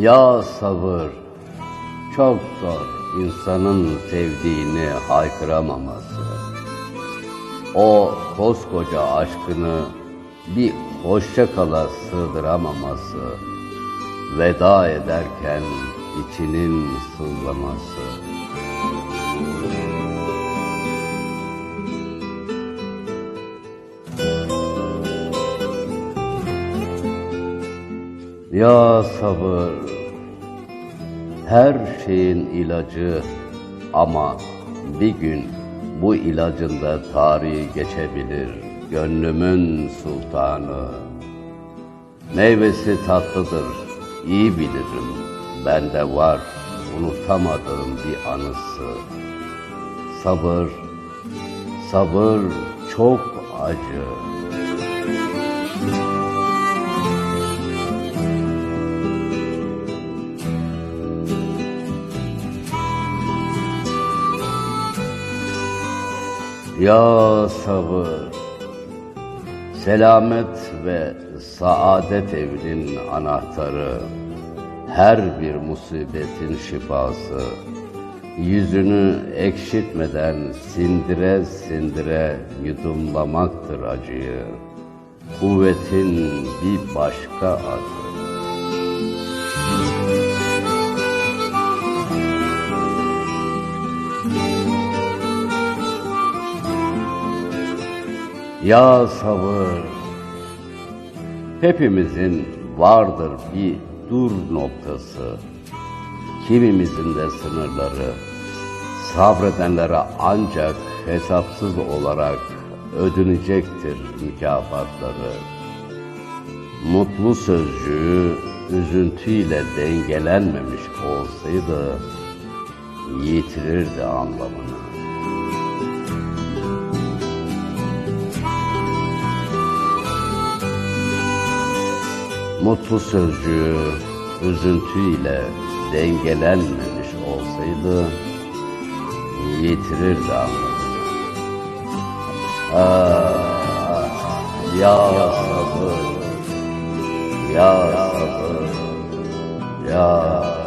Ya sabır, çok zor insanın sevdiğini haykıramaması. O koskoca aşkını bir hoşça kala sığdıramaması. Veda ederken içinin sızlaması. Ya sabır, her şeyin ilacı ama bir gün bu ilacın da tarihi geçebilir. Gönlümün sultanı. Meyvesi tatlıdır, iyi bilirim. Bende var, unutamadığım bir anısı. Sabır, sabır çok acı. Ya sabır, selamet ve saadet evinin anahtarı, her bir musibetin şifası, yüzünü ekşitmeden sindire sindire yudumlamaktır acıyı. Kuvvetin bir başka adı. Ya sabır, hepimizin vardır bir dur noktası. Kimimizin de sınırları, sabredenlere ancak hesapsız olarak ödünecektir mükafatları. Mutlu sözcüğü üzüntüyle dengelenmemiş olsaydı, yitirirdi anlamını. Mutlu sözcüğü üzüntüyle dengelenmemiş olsaydı yitirirdi anlamını. Ah, ya sabır, ya sabır, ya